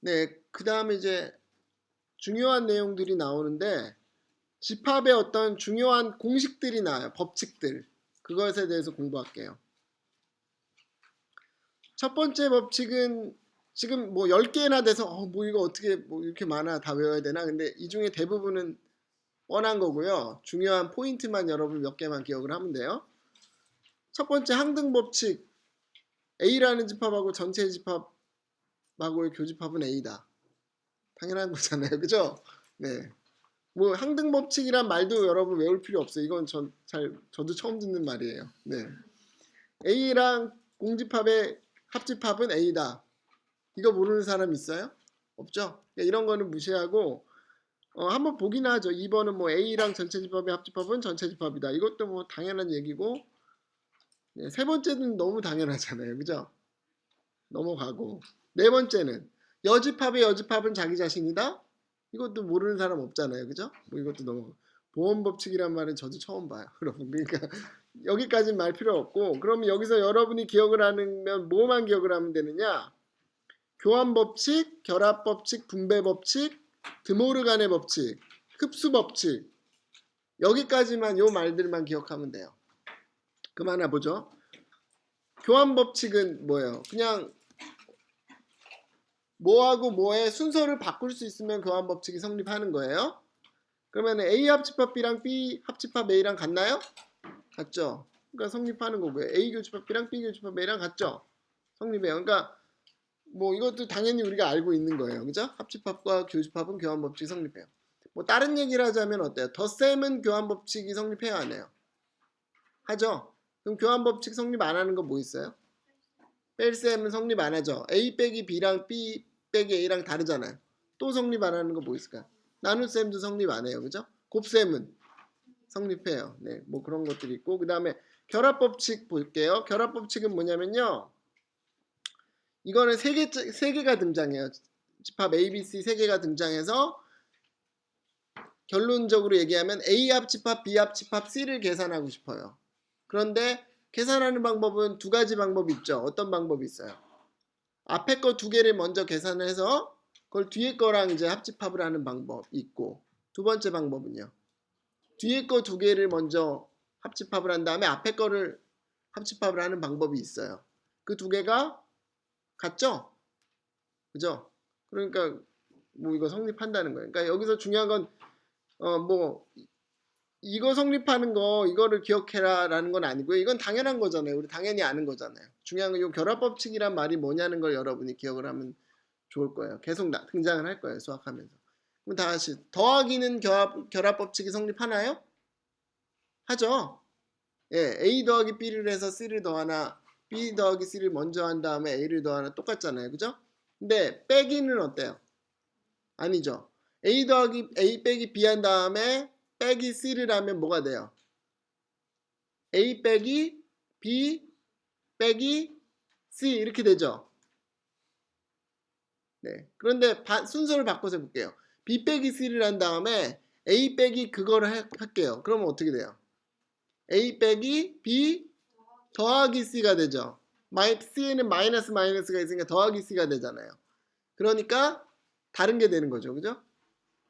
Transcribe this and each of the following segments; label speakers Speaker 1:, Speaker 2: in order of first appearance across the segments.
Speaker 1: 네, 그 다음에 이제 중요한 내용들이 나오는데 집합의 어떤 중요한 공식들이 나와요. 법칙들. 그것에 대해서 공부할게요. 첫 번째 법칙은 지금 뭐 10개나 돼서 어, 뭐 이거 어떻게 뭐 이렇게 많아 다 외워야 되나? 근데 이 중에 대부분은 뻔한 거고요. 중요한 포인트만 여러분 몇 개만 기억을 하면 돼요. 첫 번째 항등 법칙. A라는 집합하고 전체 집합 하고의 교집합은 A다. 당연한 거잖아요. 그죠? 네. 뭐 항등 법칙이란 말도 여러분 외울 필요 없어요. 이건 전 잘 저도 처음 듣는 말이에요. 네. A랑 공집합의 합집합은 A다. 이거 모르는 사람 있어요? 없죠? 그러니까 이런 거는 무시하고 어, 한번 보긴 하죠. 2번은 뭐 A랑 전체 집합의 합집합은 전체 집합이다. 이것도 뭐 당연한 얘기고 네, 세 번째는 너무 당연하잖아요. 그죠? 넘어가고 네 번째는 여집합의 여집합은 자기 자신이다. 이것도 모르는 사람 없잖아요. 그죠? 뭐 이것도 너무 보험 법칙이란 말은 저도 처음 봐요. 여러분. 그러니까 여기까지는 말 필요 없고 그러면 여기서 여러분이 기억을 하면 뭐만 기억을 하면 되느냐? 교환 법칙, 결합 법칙, 분배 법칙, 드모르간의 법칙, 흡수 법칙 여기까지만 요 말들만 기억하면 돼요. 그만 하나 보죠. 교환 법칙은 뭐예요? 그냥 뭐하고 뭐의 순서를 바꿀 수 있으면 교환 법칙이 성립하는 거예요. 그러면 A 합집합 B랑 B 합집합 A랑 같나요? 같죠. 그러니까 성립하는 거고요. A 교집합 B랑 B 교집합 A랑 같죠. 성립해요. 그러니까 뭐 이것도 당연히 우리가 알고 있는 거예요. 그죠? 합집합과 교집합은 교환 법칙이 성립해요. 뭐 다른 얘기를 하자면 어때요? 덧셈은 교환 법칙이 성립해야 하네요. 하죠? 그럼 교환 법칙 성립 안 하는 거 뭐 있어요? 뺄셈은 성립 안 하죠. A 빼기 B랑 B 빼기 A랑 다르잖아요. 또 성립 안 하는 거 뭐 있을까요? 나눗셈도 성립 안 해요. 그죠? 곱셈은 성립해요. 네, 뭐 그런 것들이 있고 그 다음에 결합 법칙 볼게요. 결합 법칙은 뭐냐면요. 이거는 세 개, 세 개가 등장해요. 집합 A, B, C 세 개가 등장해서 결론적으로 얘기하면 A 합집합, B 합집합, C를 계산하고 싶어요. 그런데 계산하는 방법은 두 가지 방법이 있죠. 어떤 방법이 있어요? 앞에 거 두 개를 먼저 계산을 해서 그걸 뒤에 거랑 이제 합집합을 하는 방법이 있고 두 번째 방법은요. 뒤에 거 두 개를 먼저 합집합을 한 다음에 앞에 거를 합집합을 하는 방법이 있어요. 그 두 개가 같죠? 그죠? 그러니까 뭐 이거 성립한다는 거예요. 그러니까 여기서 중요한 건 어 뭐 이거 성립하는 거 이거를 기억해라 라는 건 아니고요. 이건 당연한 거잖아요. 우리 당연히 아는 거잖아요. 중요한 건이 결합 법칙이란 말이 뭐냐는 걸 여러분이 기억을 하면 좋을 거예요. 계속 나, 등장을 할 거예요. 수학하면서. 그럼 다시 더하기는 결합, 결합 법칙이 성립하나요? 하죠. 예, A 더하기 B를 해서 C를 더하나 B 더하기 C를 먼저 한 다음에 A를 더하나 똑같잖아요. 그죠? 근데 빼기는 어때요? 아니죠. A 더하기 A 빼기 B 한 다음에 빼기 C를 하면 뭐가 돼요? A 빼기 B 빼기 C 이렇게 되죠. 네. 그런데 바- 순서를 바꿔서 해볼게요. B 빼기 C를 한 다음에 A 빼기 그거를 해- 할게요. 그러면 어떻게 돼요? A 빼기 B 더하기 C가 되죠. 마이, C에는 마이너스 마이너스가 있으니까 더하기 C가 되잖아요. 그러니까 다른 게 되는 거죠. 그죠?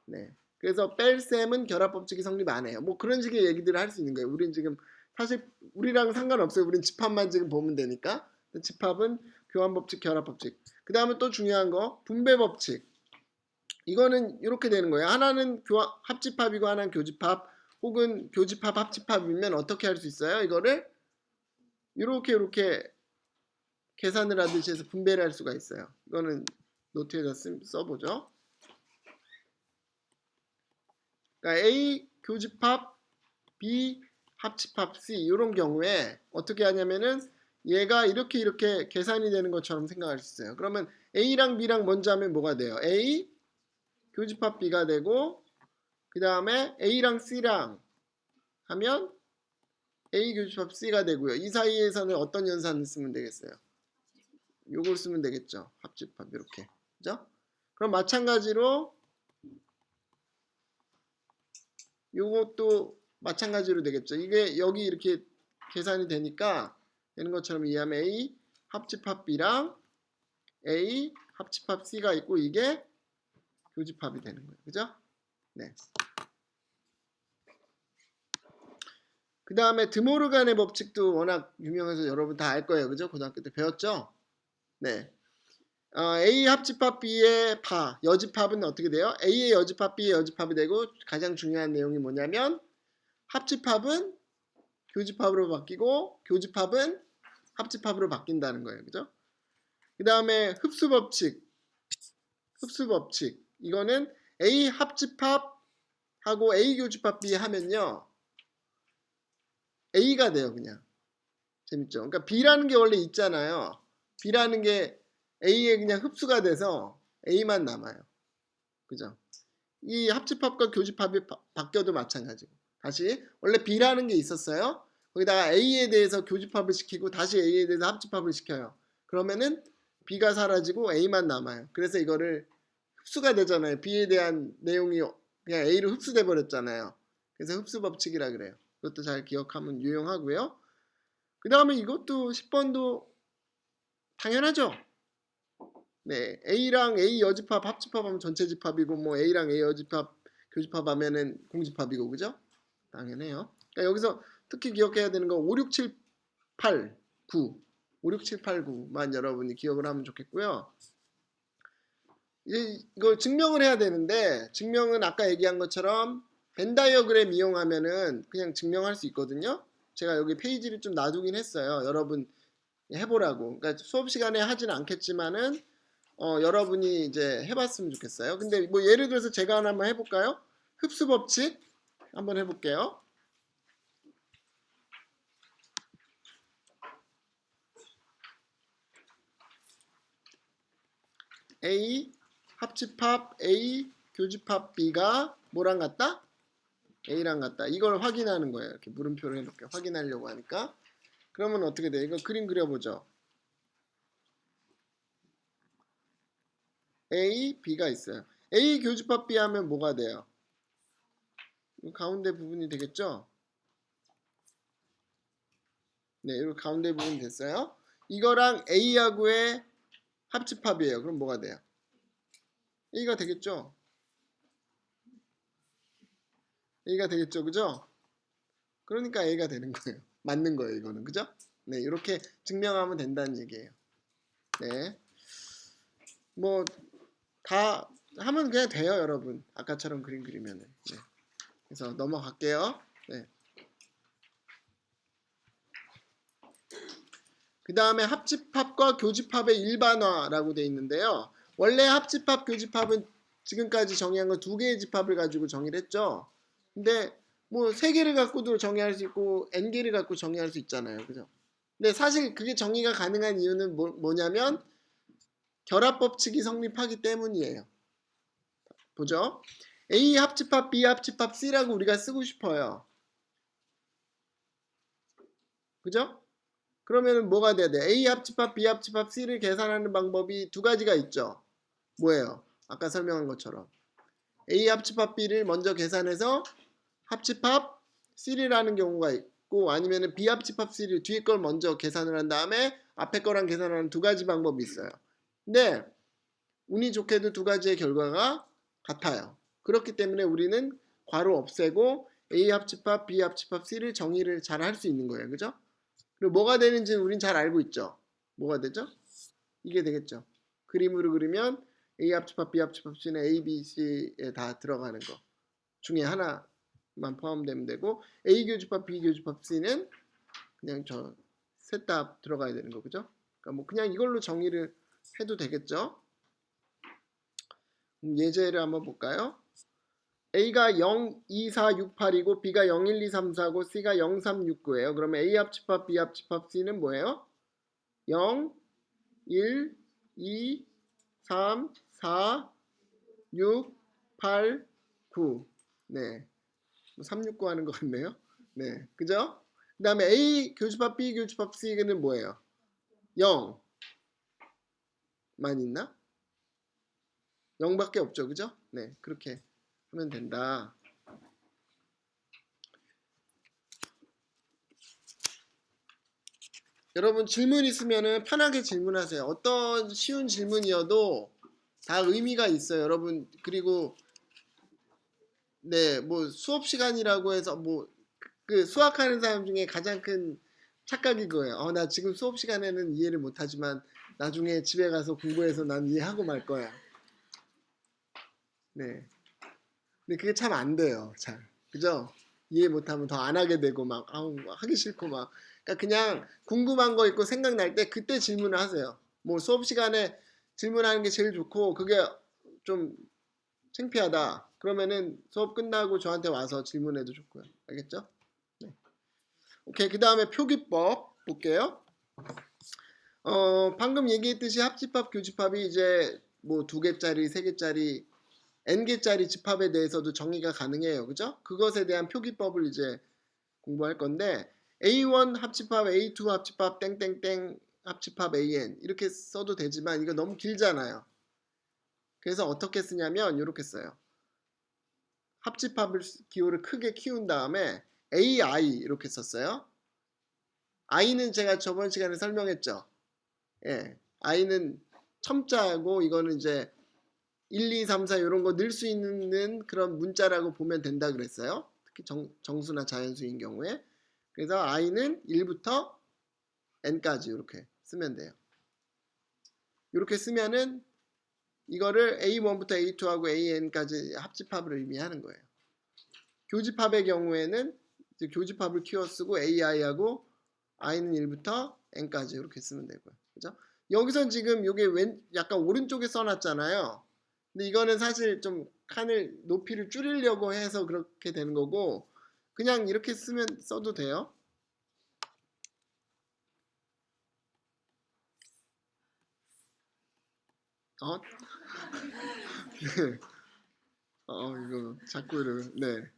Speaker 1: 네. 그래서 뺄셈은 결합 법칙이 성립 안 해요. 뭐 그런 식의 얘기들을 할 수 있는 거예요. 우린 지금 사실 우리랑 상관없어요. 우린 집합만 지금 보면 되니까. 집합은 교환 법칙, 결합 법칙. 그 다음에 또 중요한 거 분배 법칙. 이거는 이렇게 되는 거예요. 하나는 교합, 합집합이고 하나는 교집합 혹은 교집합 합집합이면 어떻게 할 수 있어요? 이거를 이렇게 이렇게 계산을 하듯이 해서 분배를 할 수가 있어요. 이거는 노트에다 쓰, 써보죠. 그러니까 A 교집합, B 합집합, C 이런 경우에 어떻게 하냐면은 얘가 이렇게 이렇게 계산이 되는 것처럼 생각할 수 있어요. 그러면 A랑 B랑 먼저 하면 뭐가 돼요? A 교집합 B가 되고 그 다음에 A랑 C랑 하면 A 교집합 C가 되고요. 이 사이에서는 어떤 연산을 쓰면 되겠어요? 요걸 쓰면 되겠죠. 합집합 이렇게. 그죠? 그럼 마찬가지로 요것도 마찬가지로 되겠죠. 이게 여기 이렇게 계산이 되니까 되는 것처럼 이해하면 A 합집합 B랑 A 합집합 C가 있고 이게 교집합이 되는 거예요. 그죠? 네. 그 다음에 드모르간의 법칙도 워낙 유명해서 여러분 다 알 거예요. 그죠? 고등학교 때 배웠죠? 네. 어, A 합집합 B의 파, 여집합은 어떻게 돼요? A의 여집합 B의 여집합이 되고 가장 중요한 내용이 뭐냐면 합집합은 교집합으로 바뀌고 교집합은 합집합으로 바뀐다는 거예요. 그죠? 그 다음에 흡수 법칙. 흡수 법칙. 이거는 A 합집합하고 A 교집합 B 하면요. A가 돼요, 그냥. 재밌죠? 그러니까 B라는 게 원래 있잖아요. B라는 게 A에 그냥 흡수가 돼서 A만 남아요. 그죠? 이 합집합과 교집합이 바, 바뀌어도 마찬가지고. 다시 원래 B라는 게 있었어요. 거기다가 A에 대해서 교집합을 시키고 다시 A에 대해서 합집합을 시켜요. 그러면은 B가 사라지고 A만 남아요. 그래서 이거를 흡수가 되잖아요. B에 대한 내용이 그냥 A로 흡수돼 버렸잖아요. 그래서 흡수 법칙이라 그래요. 이것도 잘 기억하면 유용하고요. 그 다음에 이것도 10번도 당연하죠. 네, A랑 A 여집합 합집합하면 전체 집합이고 뭐 A랑 A 여집합 교집합 하면은 공집합이고 그죠? 당연해요. 그러니까 여기서 특히 기억해야 되는 건 5, 6, 7, 8, 9 5, 6, 7, 8, 9만 여러분이 기억을 하면 좋겠고요. 이, 이걸 증명을 해야 되는데 증명은 아까 얘기한 것처럼 벤 다이어그램 이용하면은 그냥 증명할 수 있거든요. 제가 여기 페이지를 좀 놔두긴 했어요. 여러분 해보라고. 그러니까 수업 시간에 하지는 않겠지만은 어, 여러분이 이제 해봤으면 좋겠어요. 근데 뭐 예를 들어서 제가 하나 한번 해볼까요? 흡수 법칙 한번 해볼게요. A 합집합 A 교집합 B가 뭐랑 같다? A랑 같다. 이걸 확인하는 거예요. 이렇게 물음표를 해놓게 확인하려고 하니까. 그러면 어떻게 돼? 이거 그림 그려보죠. A, B가 있어요. A 교집합 B 하면 뭐가 돼요? 이 가운데 부분이 되겠죠? 네, 이거 가운데 부분 됐어요. 이거랑 A하고의 합집합이에요. 그럼 뭐가 돼요? A가 되겠죠? A가 되겠죠, 그죠? 그러니까 A가 되는 거예요. 맞는 거예요, 이거는, 그죠? 네, 이렇게 증명하면 된다는 얘기예요. 네, 뭐 다 하면 그냥 돼요, 여러분. 아까처럼 그림 그리면은. 네. 그래서 넘어갈게요. 네. 그 다음에 합집합과 교집합의 일반화라고 되어 있는데요. 원래 합집합, 교집합은 지금까지 정의한 건 두 개의 집합을 가지고 정의를 했죠. 근데 뭐 세 개를 갖고도 정의할 수 있고 n 개를 갖고 정의할 수 있잖아요. 그죠? 근데 사실 그게 정의가 가능한 이유는 뭐, 뭐냐면 결합 법칙이 성립하기 때문이에요. 보죠? A 합집합, B 합집합, C라고 우리가 쓰고 싶어요. 그죠? 그러면 뭐가 돼야 돼? A 합집합, B 합집합, C를 계산하는 방법이 두 가지가 있죠. 뭐예요? 아까 설명한 것처럼 A 합집합 B를 먼저 계산해서 합집합 C를 하는 경우가 있고 아니면 B 합집합 C를 뒤에 걸 먼저 계산을 한 다음에 앞에 거랑 계산하는 두 가지 방법이 있어요. 근데 운이 좋게도 두 가지의 결과가 같아요. 그렇기 때문에 우리는 괄호 없애고 A 합집합, B 합집합, C를 정의를 잘 할 수 있는 거예요. 그죠? 그리고 뭐가 되는지는 우린 잘 알고 있죠. 뭐가 되죠? 이게 되겠죠. 그림으로 그리면 A 합집합, B 합집합, C는 A, B, C에 다 들어가는 거 중에 하나만 포함되면 되고 A 교집합, B 교집합, C는 그냥 저 셋 다 들어가야 되는 거 그죠? 그러니까 뭐 그냥 이걸로 정의를 해도 되겠죠? 예제를 한번 볼까요? A가 0, 2, 4, 6, 8이고 B가 0, 1, 2, 3, 4고 C가 0, 3, 6, 9예요. 그러면 A 합집합, B 합집합, C는 뭐예요? 0, 1, 2, 3, 4, 6, 8, 9. 네. 3, 6, 9 하는 것 같네요. 네. 그죠? 그 다음에 A 교집합, B 교집합, C는 뭐예요? 0. 만 있나? 0밖에 없죠. 그죠? 네. 그렇게 하면 된다. 여러분 질문 있으면은 편하게 질문하세요. 어떤 쉬운 질문이어도 다 의미가 있어요. 여러분 그리고 네, 뭐 수업 시간이라고 해서 뭐 그 수학하는 사람 중에 가장 큰 착각이 그거예요. 어, 나 지금 수업 시간에는 이해를 못 하지만 나중에 집에 가서 공부해서 난 이해하고 말 거야. 네. 근데 그게 참 안 돼요. 잘. 그죠? 이해 못하면 더 안 하게 되고 막 아우 하기 싫고 막 그러니까 그냥 궁금한 거 있고 생각날 때 그때 질문을 하세요. 뭐 수업 시간에 질문하는 게 제일 좋고 그게 좀 창피하다. 그러면은 수업 끝나고 저한테 와서 질문해도 좋고요. 알겠죠? 네. 오케이. 그 다음에 표기법 볼게요. 어, 방금 얘기했듯이 합집합, 교집합이 이제 뭐 두 개짜리, 세 개짜리, n 개짜리 집합에 대해서도 정의가 가능해요. 그죠? 그것에 대한 표기법을 이제 공부할 건데 A1 합집합, A2 합집합, 땡땡땡 합집합 AN 이렇게 써도 되지만 이거 너무 길잖아요. 그래서 어떻게 쓰냐면 이렇게 써요. 합집합을 기호를 크게 키운 다음에 AI 이렇게 썼어요. i는 제가 저번 시간에 설명했죠. 예, i는 첨자고 이거는 이제 1, 2, 3, 4 이런 거 넣을 수 있는 그런 문자라고 보면 된다 그랬어요. 특히 정, 정수나 자연수인 경우에. 그래서 i는 1부터 n까지 이렇게 쓰면 돼요. 이렇게 쓰면은 이거를 a1부터 a2하고 an까지 합집합을 의미하는 거예요. 교집합의 경우에는 교집합을 키워 쓰고 ai하고 i는 1부터 n까지 이렇게 쓰면 되고요. 그죠? 여기선 지금 이게 왼 약간 오른쪽에 써놨잖아요. 근데 이거는 사실 좀 칸을 높이를 줄이려고 해서 그렇게 되는 거고 그냥 이렇게 쓰면 써도 돼요. 어? 네. 어 이거 자꾸 이러 네.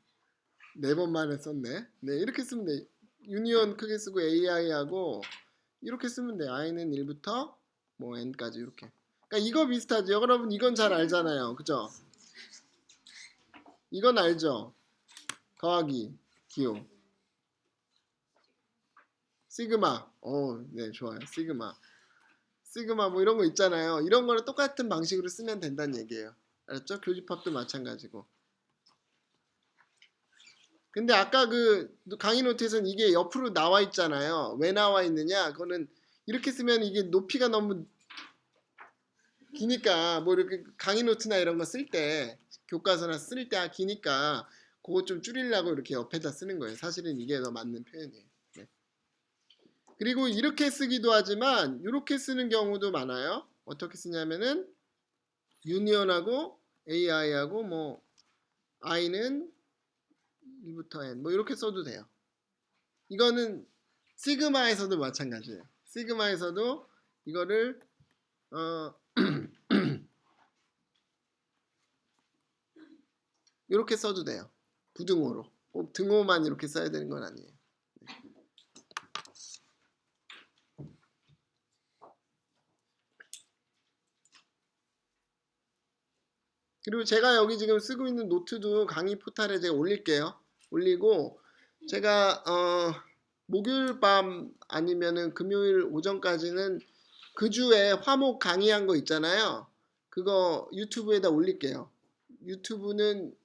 Speaker 1: 네 번 만에 썼네. 네 이렇게 쓰면 돼. 유니온 크게 쓰고 AI하고 이렇게 쓰면 돼. i는 1부터 뭐 n까지 이렇게. 그러니까 이거 비슷하죠. 여러분 이건 잘 알잖아요. 그죠? 이건 알죠? 더하기 기호. 시그마. 어, 네, 좋아요. 시그마. 시그마 뭐 이런 거 있잖아요. 이런 거는 똑같은 방식으로 쓰면 된다는 얘기예요. 알았죠? 교집합도 마찬가지고. 근데 아까 그 강의 노트에서는 이게 옆으로 나와 있잖아요. 왜 나와 있느냐? 그거는 이렇게 쓰면 이게 높이가 너무 기니까 뭐 이렇게 강의 노트나 이런 거 쓸 때 교과서나 쓸 때 기니까 그거 좀 줄이려고 이렇게 옆에다 쓰는 거예요. 사실은 이게 더 맞는 표현이에요. 네. 그리고 이렇게 쓰기도 하지만 이렇게 쓰는 경우도 많아요. 어떻게 쓰냐면은 유니온하고 AI하고 뭐 I는 1부터 N 뭐 이렇게 써도 돼요. 이거는 시그마에서도 마찬가지예요. 시그마에서도 이거를 어 이렇게 써도 돼요. 부등호로. 꼭 등호만 이렇게 써야 되는 건 아니에요. 네. 그리고 제가 여기 지금 쓰고 있는 노트도 강의 포탈에 제가 올릴게요. 올리고 제가 어 목요일 밤 아니면은 금요일 오전까지는 그 주에 화목 강의한 거 있잖아요. 그거 유튜브에다 올릴게요. 유튜브는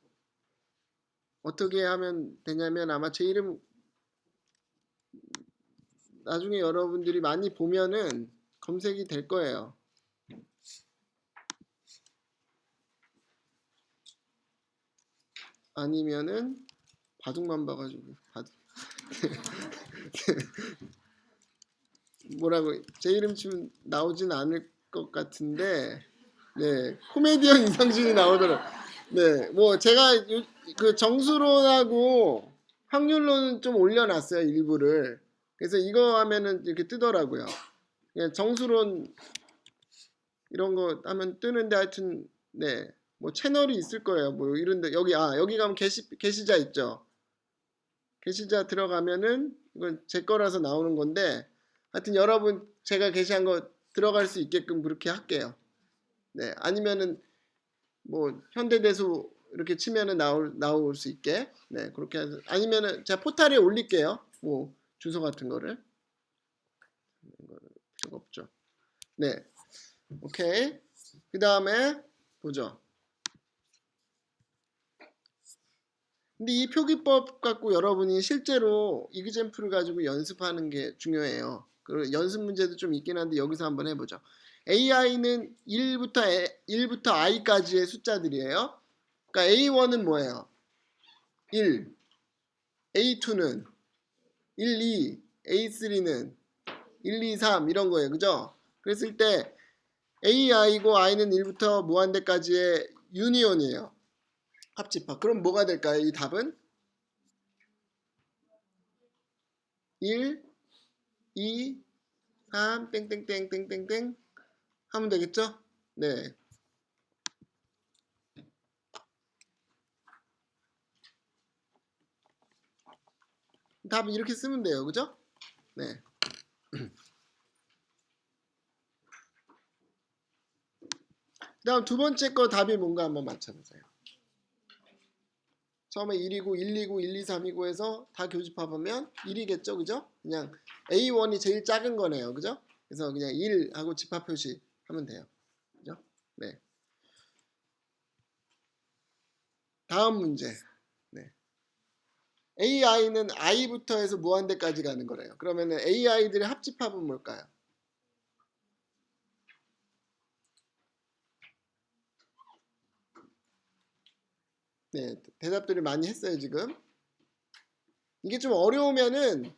Speaker 1: 어떻게 하면 되냐면 아마 제 이름 나중에 여러분들이 많이 보면은 검색이 될 거예요. 아니면은 바둑만 봐가지고 바둑 뭐라고 제 이름 치면 나오진 않을 것 같은데 네 코미디언 이상준이 나오더라. 네뭐 제가 요, 그 정수론하고 확률론은 좀 올려놨어요 일부를. 그래서 이거 하면은 이렇게 뜨더라고요. 그냥 정수론 이런 거 하면 뜨는데 하여튼 네. 뭐 채널이 있을 거예요. 뭐 이런데 여기 아 여기 가면 게시 게시자 있죠. 게시자 들어가면은 이건 제 거라서 나오는 건데 하여튼 여러분 제가 게시한 거 들어갈 수 있게끔 그렇게 할게요. 네 아니면은 뭐 현대대수 이렇게 치면은 나올 나올 수 있게 네 그렇게 해서 아니면은 제가 포탈에 올릴게요. 뭐 주소 같은 거를 수가 없죠. 네. 오케이. 그 다음에 보죠. 근데 이 표기법 갖고 여러분이 실제로 이그젠플을 가지고 연습하는 게 중요해요. 그 연습 문제도 좀 있긴 한데 여기서 한번 해보죠. AI는 1부터 1부터 i까지의 숫자들이에요. 그러니까 A1은 뭐예요? 1, A2는 1, 2, A3는 1, 2, 3 이런 거예요. 그죠? 그랬을 때 AI고 I는 1부터 무한대까지의 유니온이에요. 합집합. 그럼 뭐가 될까요? 이 답은 1, 2, 3, 땡땡땡 땡땡땡 하면 되겠죠? 네. 답 이렇게 쓰면 돼요. 그죠? 네. 그다음 두 번째 거 답이 뭔가 한번 맞춰보세요. 처음에 1이고 1이고 1, 2, 3이고 해서 다 교집합하면 1이겠죠, 그죠? 그냥 A1이 제일 작은 거네요, 그죠? 그래서 그냥 1 하고 집합 표시 하면 돼요, 그죠? 네. 다음 문제. 네. AI는 I부터 해서 무한대까지 가는 거래요. 그러면 AI들의 합집합은 뭘까요? 네, 대답들을 많이 했어요, 지금. 이게 좀 어려우면은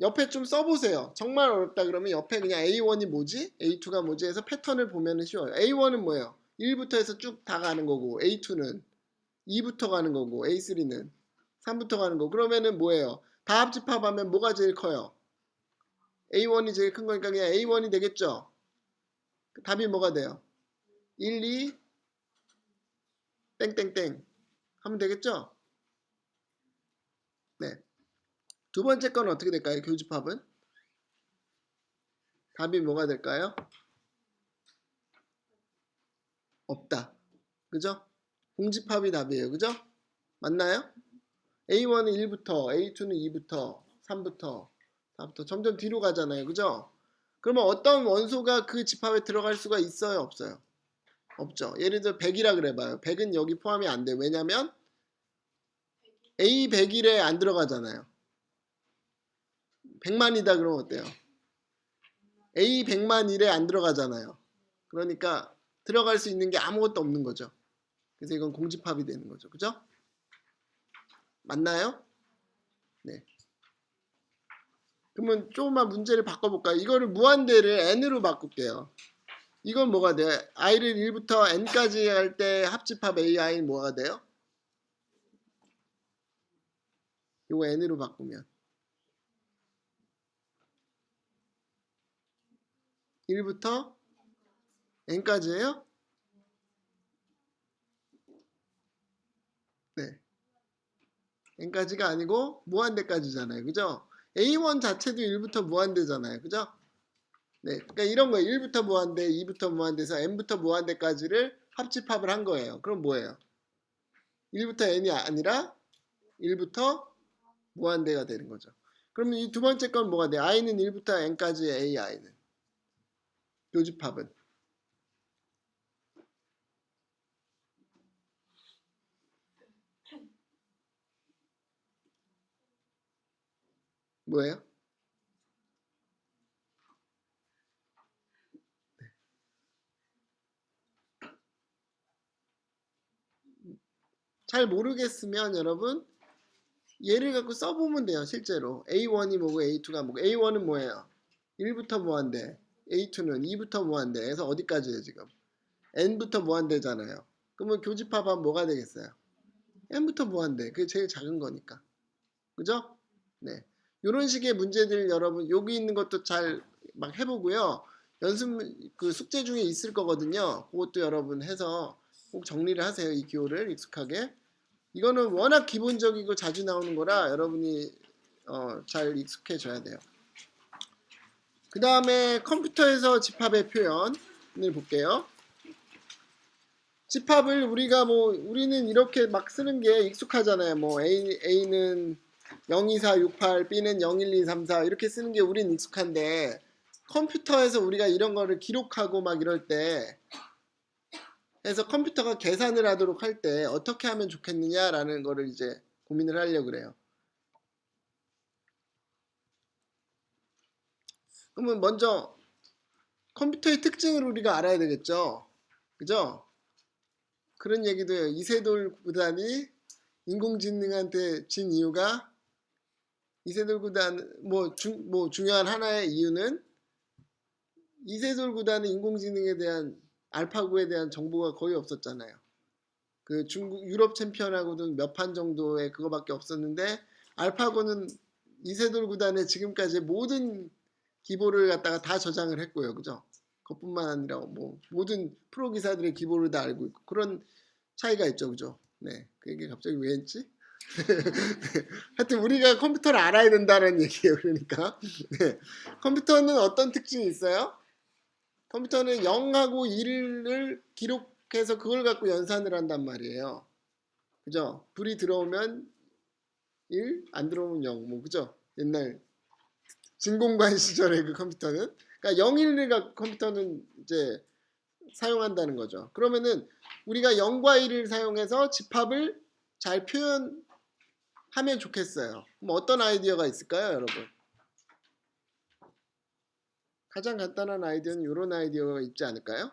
Speaker 1: 옆에 좀 써보세요. 정말 어렵다 그러면 옆에 그냥 A1이 뭐지? A2가 뭐지? 해서 패턴을 보면은 쉬워요. A1은 뭐예요? 1부터 해서 쭉 다 가는 거고, A2는 2부터 가는 거고, A3는 3부터 가는 거고, 그러면은 뭐예요? 다 합집합하면 뭐가 제일 커요? A1이 제일 큰 거니까 그냥 A1이 되겠죠? 답이 뭐가 돼요? 1, 2, 땡땡땡. 하면 되겠죠? 네. 두 번째 건 어떻게 될까요? 교집합은? 답이 뭐가 될까요? 없다. 그죠? 공집합이 답이에요. 그죠? 맞나요? A1은 1부터, A2는 2부터, 3부터, 4부터 점점 뒤로 가잖아요. 그죠? 그러면 어떤 원소가 그 집합에 들어갈 수가 있어요? 없어요? 없죠. 예를 들어 100이라 그래봐요. 100은 여기 포함이 안 돼요. 왜냐면 A 100일에 안 들어가잖아요. 100만이다 그러면 어때요? A 100만 일에 안 들어가잖아요. 그러니까 들어갈 수 있는 게 아무것도 없는 거죠. 그래서 이건 공집합이 되는 거죠. 그죠? 맞나요? 네. 그러면 조금만 문제를 바꿔볼까요? 이거를 무한대를 n으로 바꿀게요. 이건 뭐가 돼요? i를 1부터 n까지 할 때 합집합 ai는 뭐가 돼요? 이거 n으로 바꾸면 1부터 n까지예요? 네. n까지가 아니고 무한대까지잖아요. 그죠? a1 자체도 1부터 무한대잖아요. 그죠? 네, 그러니까 이런 거예요. 1부터 무한대, 2부터 무한대에서 n부터 무한대까지를 합집합을 한 거예요. 그럼 뭐예요? 1부터 n이 아니라 1부터 무한대가 되는 거죠. 그러면 이 두 번째 건 뭐가 돼요? i는 1부터 n까지의 ai는 교집합은 뭐예요? 잘 모르겠으면 여러분 얘를 갖고 써보면 돼요 실제로. A1이 뭐고 A2가 뭐고. A1은 뭐예요? 1부터 무한대 A2는 2부터 무한대 해서 어디까지예요 지금? N부터 무한대잖아요. 그러면 교집합하면 뭐가 되겠어요? N부터 무한대? 그게 제일 작은 거니까. 그죠? 네. 이런 식의 문제들 여러분 여기 있는 것도 잘 막 해보고요. 연습 그 숙제 중에 있을 거거든요. 그것도 여러분 해서 꼭 정리를 하세요 이 기호를 익숙하게 이거는 워낙 기본적이고 자주 나오는 거라 여러분이 어, 잘 익숙해져야 돼요. 그 다음에 컴퓨터에서 집합의 표현을 볼게요. 집합을 우리가 뭐 우리는 이렇게 막 쓰는 게 익숙하잖아요. 뭐 A, A는 02468, B는 01234 이렇게 쓰는 게 우린 익숙한데 컴퓨터에서 우리가 이런 거를 기록하고 막 이럴 때 해서 컴퓨터가 계산을 하도록 할 때 어떻게 하면 좋겠느냐라는 거를 이제 고민을 하려고 그래요. 그러면 먼저 컴퓨터의 특징을 우리가 알아야 되겠죠. 그죠? 그런 얘기도 해요. 이세돌 구단이 인공지능한테 진 이유가 이세돌 구단 뭐, 중, 뭐 중요한 하나의 이유는 이세돌 구단은 인공지능에 대한 알파고에 대한 정보가 거의 없었잖아요. 그 중국 유럽 챔피언하고도 몇판 정도의 그거밖에 없었는데 알파고는 이세돌 구단의 지금까지 모든 기보를 갖다가 다 저장을 했고요. 그죠? 그것뿐만 아니라 뭐 모든 프로 기사들의 기보를 다 알고 있고 그런 차이가 있죠. 그죠? 네. 그 얘기 갑자기 왜 했지? 하여튼 우리가 컴퓨터를 알아야 된다는 얘기예요. 그러니까 네. 컴퓨터는 어떤 특징이 있어요? 컴퓨터는 0하고 1을 기록해서 그걸 갖고 연산을 한단 말이에요. 그죠? 불이 들어오면 1, 안 들어오면 0. 뭐 그죠? 옛날 진공관 시절의 그 컴퓨터는 그러니까 0, 1을 갖고 컴퓨터는 이제 사용한다는 거죠. 그러면은 우리가 0과 1을 사용해서 집합을 잘 표현하면 좋겠어요. 그럼 어떤 아이디어가 있을까요, 여러분? 가장 간단한 아이디어는 이런 아이디어가 있지 않을까요?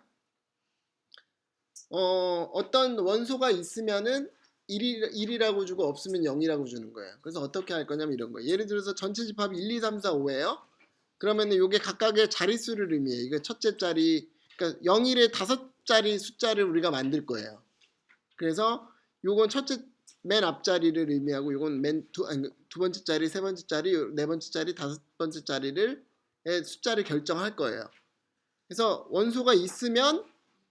Speaker 1: 어, 어떤 원소가 있으면은 1이, 1이 라고 주고 없으면 0이라고 주는 거예요. 그래서 어떻게 할 거냐면 이런 거예요. 예를 들어서 전체 집합이 1, 2, 3, 4, 5예요. 그러면은 이게 각각의 자릿수를 의미해요. 이거 첫째 자리, 그러니까 0, 1의 다섯 자리 숫자를 우리가 만들 거예요. 그래서 요건 첫째 맨 앞자리를 의미하고 요건 맨 두, 번째 자리, 세 번째 자리, 네 번째 자리, 다섯 번째 자리를 의 숫자를 결정할 거예요. 그래서 원소가 있으면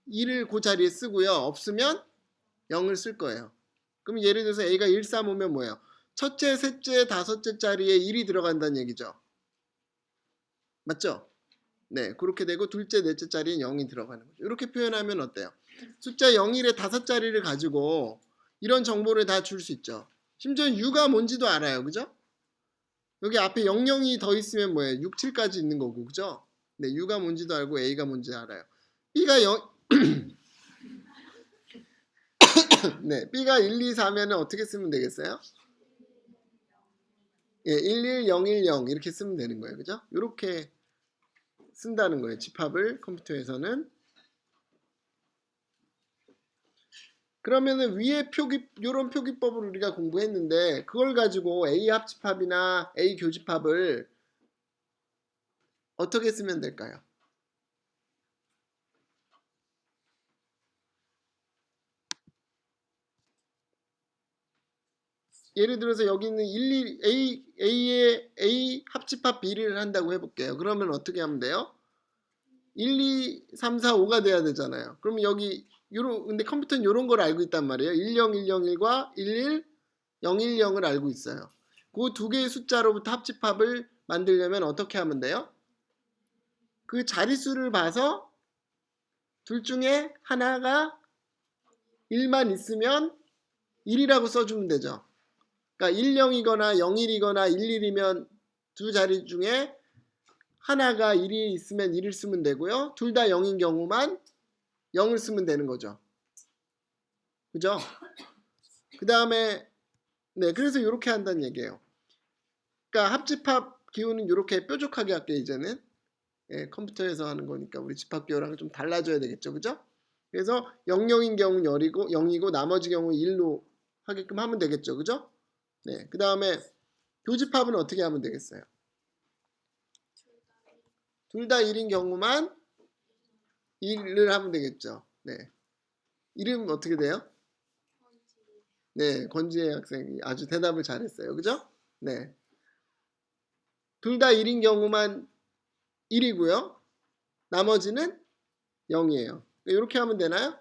Speaker 1: 1을 그 자리에 쓰고요. 없으면 0을 쓸 거예요. 그럼 예를 들어서 A가 1, 3 오면 뭐예요? 첫째, 셋째, 다섯째 자리에 1이 들어간다는 얘기죠. 맞죠? 네, 그렇게 되고 둘째, 넷째 자리에 0이 들어가는 거죠. 이렇게 표현하면 어때요? 숫자 0, 1의 다섯 자리를 가지고 이런 정보를 다 줄 수 있죠. 심지어 U가 뭔지도 알아요. 그죠? 여기 앞에 00이 더 있으면 뭐예요? 6, 7까지 있는 거고, 그죠? 네, U가 뭔지도 알고 A가 뭔지 알아요. B가 0, 네, B가 1, 2, 4면은 어떻게 쓰면 되겠어요? 예, 1, 1, 0, 1, 0 이렇게 쓰면 되는 거예요, 그죠? 이렇게 쓴다는 거예요. 집합을 컴퓨터에서는. 그러면은 위에 표기 요런 표기법을 우리가 공부했는데 그걸 가지고 A 합집합이나 A 교집합을 어떻게 쓰면 될까요? 예를 들어서 여기 있는 1, 2, A, A의 A 합집합 B를 한다고 해볼게요. 그러면 어떻게 하면 돼요? 1, 2, 3, 4, 5가 돼야 되잖아요. 그러면 여기 요런 근데 컴퓨터는 이런 걸 알고 있단 말이에요. 10101과 11 010을 알고 있어요. 그 두 개의 숫자로부터 합집합을 만들려면 어떻게 하면 돼요? 그 자릿수를 봐서 둘 중에 하나가 1만 있으면 1이라고 써주면 되죠. 그러니까 10이거나 01이거나 11이면 두 자리 중에 하나가 1이 있으면 1을 쓰면 되고요. 둘 다 0인 경우만 0을 쓰면 되는 거죠. 그죠? 그 다음에 네 그래서 이렇게 한다는 얘기예요. 그러니까 합집합 기호는 이렇게 뾰족하게 할게요 이제는 예, 컴퓨터에서 하는 거니까 우리 집합 기호랑 좀 달라져야 되겠죠, 그죠? 그래서 00인 경우는 0이고, 0이고 나머지 경우 1로 하게끔 하면 되겠죠, 그죠? 네, 그 다음에 교집합은 어떻게 하면 되겠어요? 둘 다 1인 경우만 1을 하면 되겠죠. 네. 이름 어떻게 돼요? 네, 권지혜 학생이 아주 대답을 잘했어요. 그죠? 네. 둘 다 1인 경우만 1이고요. 나머지는 0이에요. 이렇게 하면 되나요?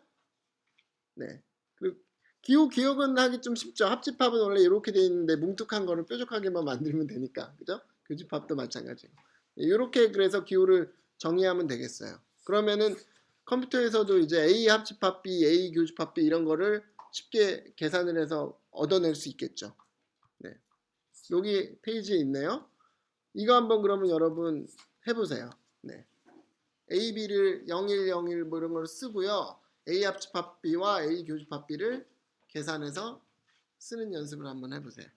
Speaker 1: 네. 그리고 기호 기억은 하기 좀 쉽죠. 합집합은 원래 이렇게 돼 있는데 뭉툭한 거를 뾰족하게만 만들면 되니까. 그죠? 교집합도 마찬가지고. 이렇게 그래서 기호를 정의하면 되겠어요. 그러면은 컴퓨터에서도 이제 A 합집합 B, A 교집합 B 이런 거를 쉽게 계산을 해서 얻어낼 수 있겠죠. 네. 여기 페이지에 있네요. 이거 한번 그러면 여러분 해보세요. 네. A, B를 0, 1, 0, 1 뭐 이런 걸 쓰고요. A 합집합 B와 A 교집합 B를 계산해서 쓰는 연습을 한번 해보세요.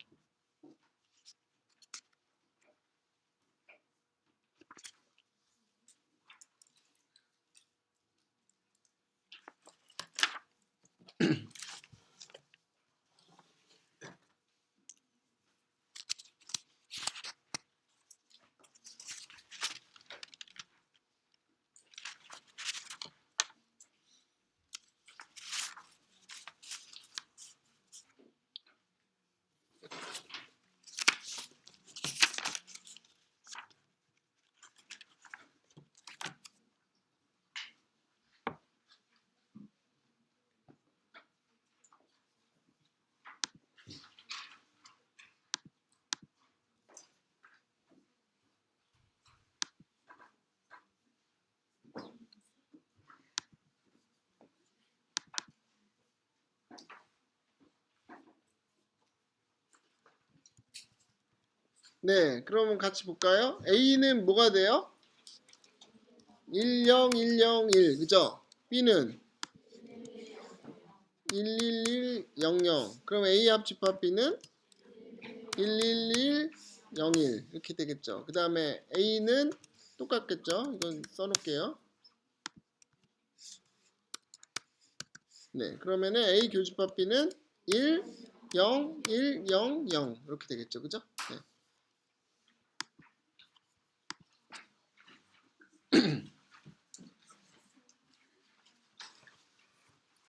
Speaker 1: 네, 그러면 같이 볼까요? A는 뭐가 돼요? 10, 101, 그죠? B는 111, 00. 그럼 A 합집합 B는 111, 01 이렇게 되겠죠. 그 다음에 A는 똑같겠죠. 이건 써놓을게요. 네, 그러면은 A 교집합 B는 1, 0, 1, 0, 0 이렇게 되겠죠. 그죠?